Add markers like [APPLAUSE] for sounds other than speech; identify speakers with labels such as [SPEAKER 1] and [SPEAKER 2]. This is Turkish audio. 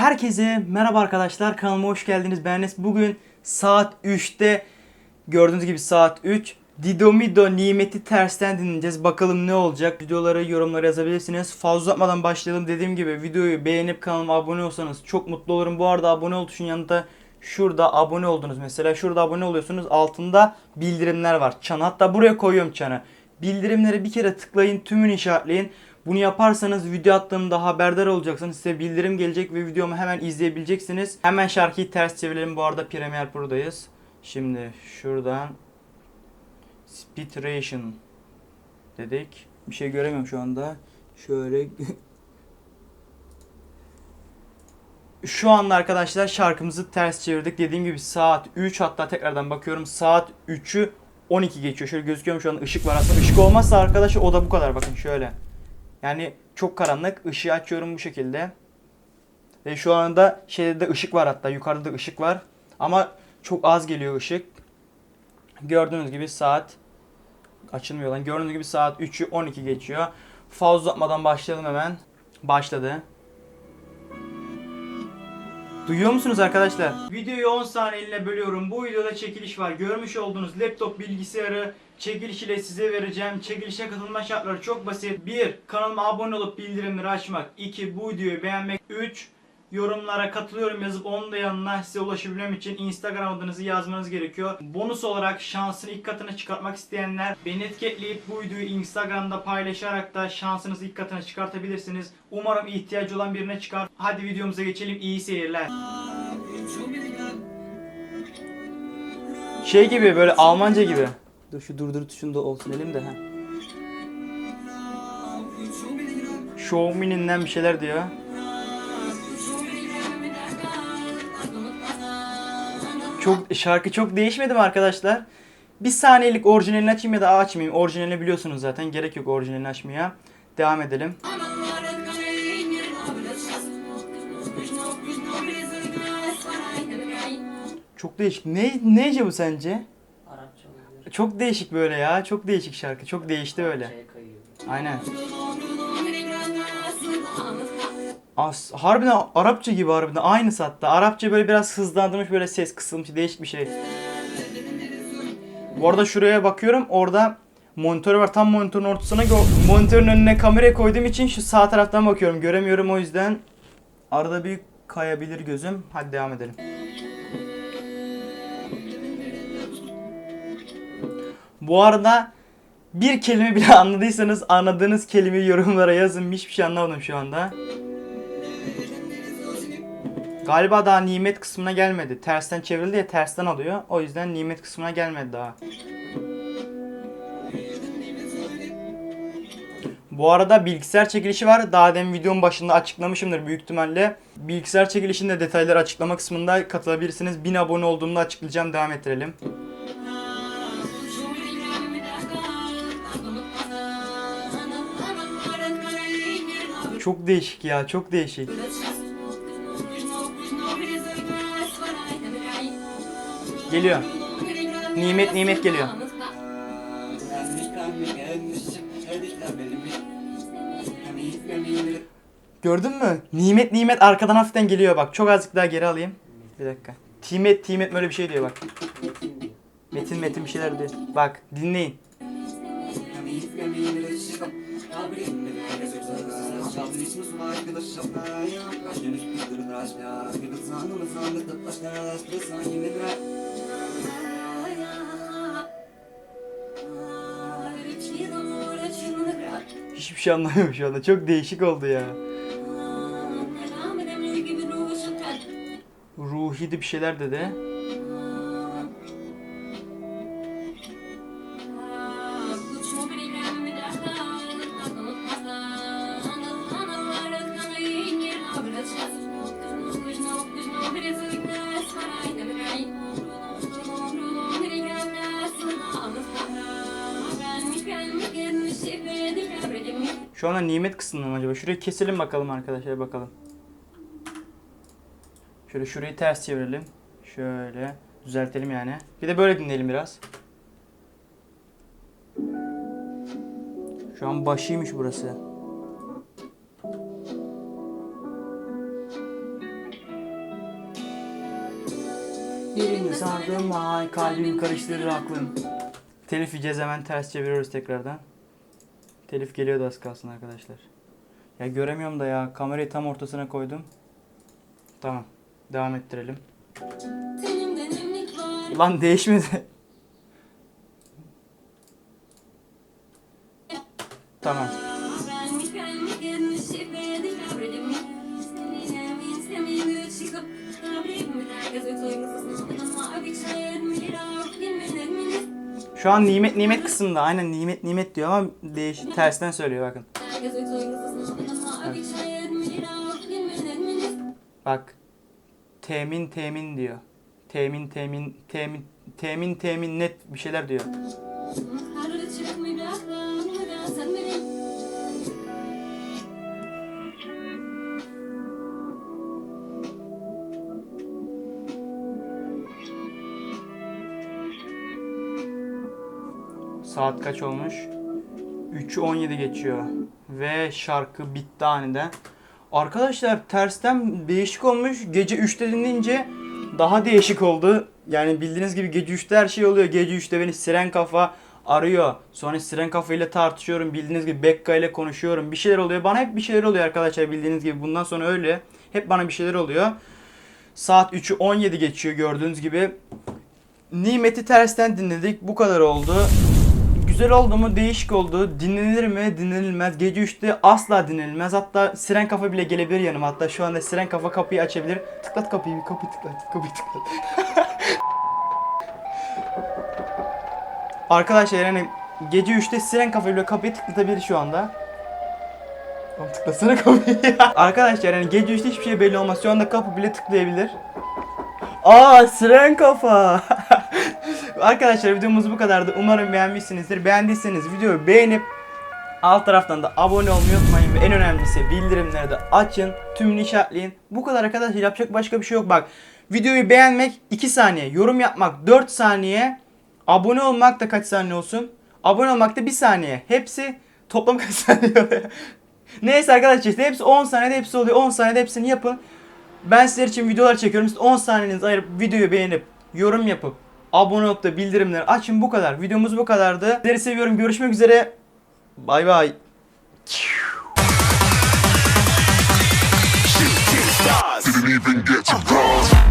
[SPEAKER 1] Herkese merhaba arkadaşlar kanalıma hoş geldiniz. Ben Enes. Bugün saat 3'te gördüğünüz gibi saat 3 Didomido nimeti tersten dinleyeceğiz. Bakalım ne olacak. Videoları yorumlara yazabilirsiniz. Fazla uzatmadan başlayalım. Dediğim gibi videoyu beğenip kanalıma abone olsanız çok mutlu olurum. Bu arada abone ol tuşunun yanında şurada abone oldunuz mesela. Şurada abone oluyorsunuz. Altında bildirimler var. Çan. Hatta buraya koyuyorum çanı. Bildirimleri bir kere tıklayın. Tümünü işaretleyin. Bunu yaparsanız video attığımda haberdar olacaksınız. Size bildirim gelecek ve videomu hemen izleyebileceksiniz. Hemen şarkıyı ters çevirelim. Bu arada Premiere Pro'dayız. Şimdi şuradan Spitration dedik. Bir şey göremiyorum şu anda. Şöyle Şu anda arkadaşlar şarkımızı ters çevirdik. Dediğim gibi saat 3 hatta tekrardan bakıyorum. Saat 3'ü 12 geçiyor. Şöyle gözüküyor mu şu an ışık var aslında. Işık olmazsa arkadaşlar o da bu kadar bakın şöyle. Yani çok karanlık. Işığı açıyorum bu şekilde. Ve şu anda şeyde de ışık var hatta. Yukarıda da ışık var. Ama çok az geliyor ışık. Gördüğünüz gibi saat açılmıyor lan. Gördüğünüz gibi saat 3'ü 12 geçiyor. Fazla uzatmadan başlayalım hemen. Başladı. Duyuyor musunuz arkadaşlar? Videoyu 10 saniyeliğine bölüyorum. Bu videoda çekiliş var. Görmüş olduğunuz laptop bilgisayarı çekiliş ile size vereceğim. Çekilişe katılma şartları çok basit. 1. Kanalıma abone olup bildirimleri açmak. 2. Bu videoyu beğenmek. 3. Yorumlara katılıyorum yazıp onun da yanına size ulaşabilmem için Instagram adınızı yazmanız gerekiyor. Bonus olarak şansını ilk katına çıkartmak isteyenler beni etiketleyip bu videoyu Instagram'da paylaşarak da şansınızı ilk katına çıkartabilirsiniz. Umarım ihtiyacı olan birine çıkar. Hadi videomuza geçelim. İyi seyirler. Şey gibi böyle Almanca gibi. Dur şu durdur tuşunda olsun elimde ha. Xiaomi'ninden bir şeyler diyor. Çok şarkı çok değişmedi mi arkadaşlar? Bir saniyelik orijinalini açayım ya da açmayayım. Orijinalini biliyorsunuz zaten. Gerek yok orijinalini açmaya. Devam edelim. Çok değişik. Ne neyce bu sence? Çok değişik böyle ya. Çok değişik şarkı. Çok değişti öyle.
[SPEAKER 2] Kayıyor.
[SPEAKER 1] Aynen. As harbiden Arapça gibi harbiden aynısı hatta. Arapça böyle biraz hızlandırmış böyle ses kısılmış değişik bir şey. Bu arada şuraya bakıyorum orada monitör var tam monitörün ortasına monitörün önüne kamerayı koyduğum için şu sağ taraftan bakıyorum göremiyorum o yüzden arada bir kayabilir gözüm. Hadi devam edelim. Bu arada bir kelime bile [LAUGHS] anladıysanız anladığınız kelimeyi yorumlara yazın. Hiçbir şey anlamadım şu anda. Galiba daha nimet kısmına gelmedi. Tersten çevrildi ya tersten alıyor. O yüzden nimet kısmına gelmedi daha. Bu arada bilgisayar çekilişi var. Daha demin videonun başında açıklamışımdır büyük ihtimalle. Bilgisayar çekilişinde detayları açıklama kısmında katılabilirsiniz. 1000 abone olduğumda açıklayacağım. Devam ettirelim. Çok değişik ya, çok değişik. Geliyor. Nimet nimet geliyor. Gördün mü? Nimet nimet arkadan hafiften geliyor bak. Çok azıcık daha geri alayım. Bir dakika. Timet timet böyle bir şey diyor bak. Metin metin bir şeyler diyor. Bak dinleyin. Hiçbir şey anlamıyorum şu anda. Çok değişik oldu ya. Ruhi de bir şeyler dedi. Şu ana nimet kısmında mı acaba? Şurayı keselim bakalım arkadaşlar bakalım. Şöyle şurayı ters çevirelim. Şöyle düzeltelim yani. Bir de böyle dinleyelim biraz. Şu an başıymış burası. Birini sandım ay kalbim karıştırır aklım. Telifi hemen ters çeviriyoruz tekrardan. Telif geliyordu az kalsın arkadaşlar. Ya göremiyorum da ya kamerayı tam ortasına koydum. Tamam devam ettirelim. Lan değişmedi. tamam. Şu an nimet nimet kısmında aynen nimet nimet diyor ama değiş tersten söylüyor bakın. Bak. Temin temin diyor. Temin temin temin temin temin net bir şeyler diyor. Saat kaç olmuş? 3'ü 17 geçiyor. Ve şarkı bitti aniden. Arkadaşlar tersten değişik olmuş. Gece 3'te dinleyince daha değişik oldu. Yani bildiğiniz gibi gece 3'te her şey oluyor. Gece 3'te beni Siren Kafa arıyor. Sonra Siren Kafa ile tartışıyorum. Bildiğiniz gibi Bekka ile konuşuyorum. Bir şeyler oluyor. Bana hep bir şeyler oluyor arkadaşlar bildiğiniz gibi. Bundan sonra öyle. Hep bana bir şeyler oluyor. Saat 3'ü 17 geçiyor gördüğünüz gibi. Nimet'i tersten dinledik. Bu kadar oldu. Güzel oldu mu? Değişik oldu. Dinlenir mi? Dinlenilmez. Gece 3'te asla dinlenilmez. Hatta siren kafa bile gelebilir yanıma. Hatta şu anda siren kafa kapıyı açabilir. Tıklat kapıyı, kapıyı tıklat, kapıyı tıklat. [LAUGHS] Arkadaşlar yani gece 3'te siren kafa bile kapıyı tıklatabilir şu anda. Oğlum tıklasana kapıyı. [LAUGHS] Arkadaşlar yani gece 3'te hiçbir şey belli olmaz. Şu anda kapı bile tıklayabilir. Aa siren kafa. [LAUGHS] Arkadaşlar videomuz bu kadardı. Umarım beğenmişsinizdir. Beğendiyseniz videoyu beğenip alt taraftan da abone olmayı unutmayın. Ve en önemlisi bildirimleri de açın. Tümünü işaretleyin. Bu kadar arkadaşlar yapacak başka bir şey yok. Bak videoyu beğenmek 2 saniye. Yorum yapmak 4 saniye. Abone olmak da kaç saniye olsun? Abone olmak da 1 saniye. Hepsi toplam kaç saniye? [LAUGHS] Neyse arkadaşlar işte hepsi 10 saniyede hepsi oluyor. 10 saniyede hepsini yapın. Ben sizler için videolar çekiyorum. Siz 10 saniyenizi ayırıp videoyu beğenip yorum yapıp abone olup da bildirimleri açın bu kadar. Videomuz bu kadardı. Sizleri seviyorum. Görüşmek üzere. Bay bay.
[SPEAKER 3] Didn't even get to cross.